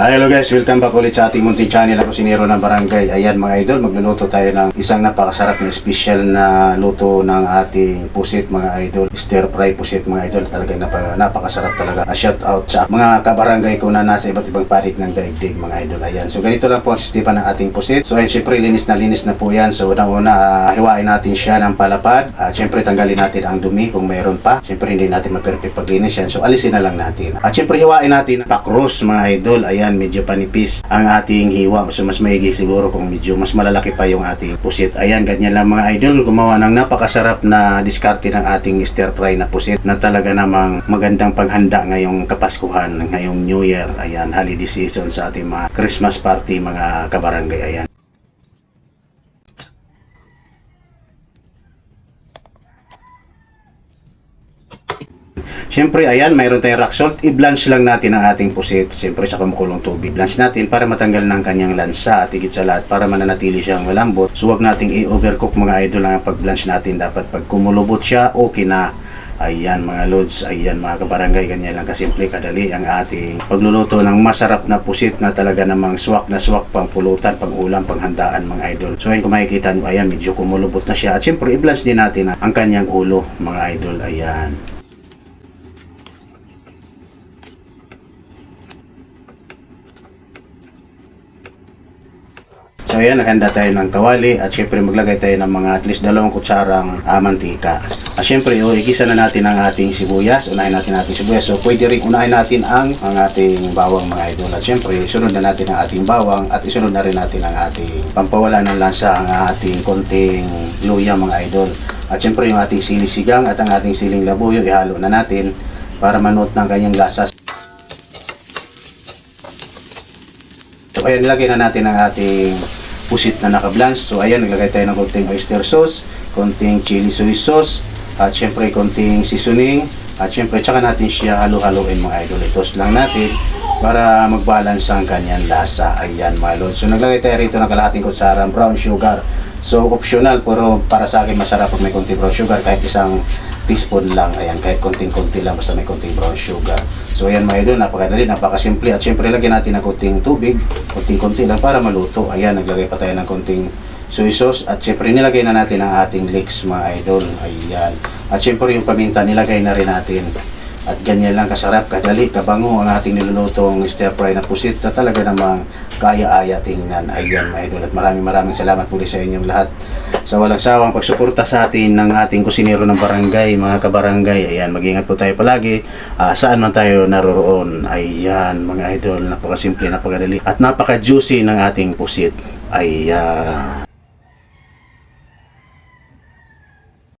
Hi, hello guys, welcome back ulit sa ating munting channel. Ako si Nero ng Barangay. Ayan mga idol, magluluto tayo ng isang napakasarap na special na luto ng ating pusit mga idol. Stir fry pusit mga idol. Talagang napaka, napakasarap talaga. A shout out sa mga kabarangay ko na nasa iba't ibang parit ng daigdig mga idol. Ayan, so ganito lang po ang sistema ng ating pusit. So ayun, syempre linis na linis na po yan. So una-una, ah, hiwain natin siya ng palapad. At syempre tanggalin natin ang dumi kung mayroon pa. Syempre hindi natin ma-perfect paglinis yan. So alisin na lang natin. At syempre hiwain natin pakros mga idol. Ayan, medyo panipis ang ating hiwa. So mas maigi siguro kung medyo mas malalaki pa yung ating pusit. Ayan, ganyan lang mga idol. Gumawa ng napakasarap na diskarte ng ating stir fry na pusit na talaga namang magandang paghanda ngayong Kapaskuhan, ngayong New Year. Ayan, holiday season sa ating mga Christmas party mga kabarangay. Ayan. Siyempre, ayan, mayroon tayong rock salt. I-blanch lang natin ang ating pusit. Siyempre, sa kumukulong tubig. Blanch natin para matanggal ng kanyang lansa at higit sa lahat para mananatili siyang malambot. So, huwag nating i-overcook mga idol ang pag-blanch natin. Dapat pag kumulubot siya, okay na. Ayan mga lods, ayan mga kabarangay, ganyan lang kasimple, kadali ang ating pagluluto ng masarap na pusit na talaga namang swak na swak pang pulutan, pang ulam, pang handaan mga idol. So ayun kung makikita nyo, ayan medyo kumulubot na siya. At syempre i-blanch din natin ang kanyang ulo mga idol, ayan. So ayan, nakahanda tayo ng kawali at syempre maglagay tayo ng mga at least dalawang kutsarang ah, mantika. At syempre, oh, igisa na natin ang ating sibuyas. Unahin natin ating sibuyas. So pwede rin unahin natin ang, ang ating bawang mga idol. At syempre, isunod na natin ang ating bawang at isunod na rin natin ang ating pampawala ng lansa, ang ating konting luya mga idol. At syempre, yung ating sili sigang at ang ating siling labuyo, ihalo na natin para manood ng kanyang lasa. So ayan, nilagay na natin ang ating pusit na naka-blanch. So ayan, naglagay tayo ng konting oyster sauce, konting chili soy sauce, at syempre konting seasoning, at syempre tsaka natin siya halo-haloin mga idol. Itos lang natin para mag-balance ang kanyang lasa. Ayan mga lord. So naglagay tayo rito ng kalahating kutsarang brown sugar. So optional pero para sa akin masarap pag may konting brown sugar kahit isang teaspoon lang. Ayan, kahit konting-konti lang basta may konting brown sugar. So ayan mga idol, napakadali, napakasimple. At syempre lagyan natin ng konting tubig, konting-konti lang para maluto. Ayan, naglagay pa tayo ng konting soy sauce. At syempre nilagay na natin ang ating leeks mga idol. Ayan. At syempre yung paminta nilagay na rin natin. At ganyan lang kasarap, kadali, kabango ang ating nilulutong stir fry na pusit na talaga namang kaya-aya tingnan. Ayan mga idol. At maraming maraming salamat muli sa inyong lahat sa walang sawang pagsuporta sa atin ng ating kusinero ng barangay, mga kabarangay. Ayan, mag-ingat po tayo palagi. Ah, saan man tayo naroroon. Ayan, mga idol, napakasimple, napakadali. At napaka-juicy ng ating pusit. Ayan.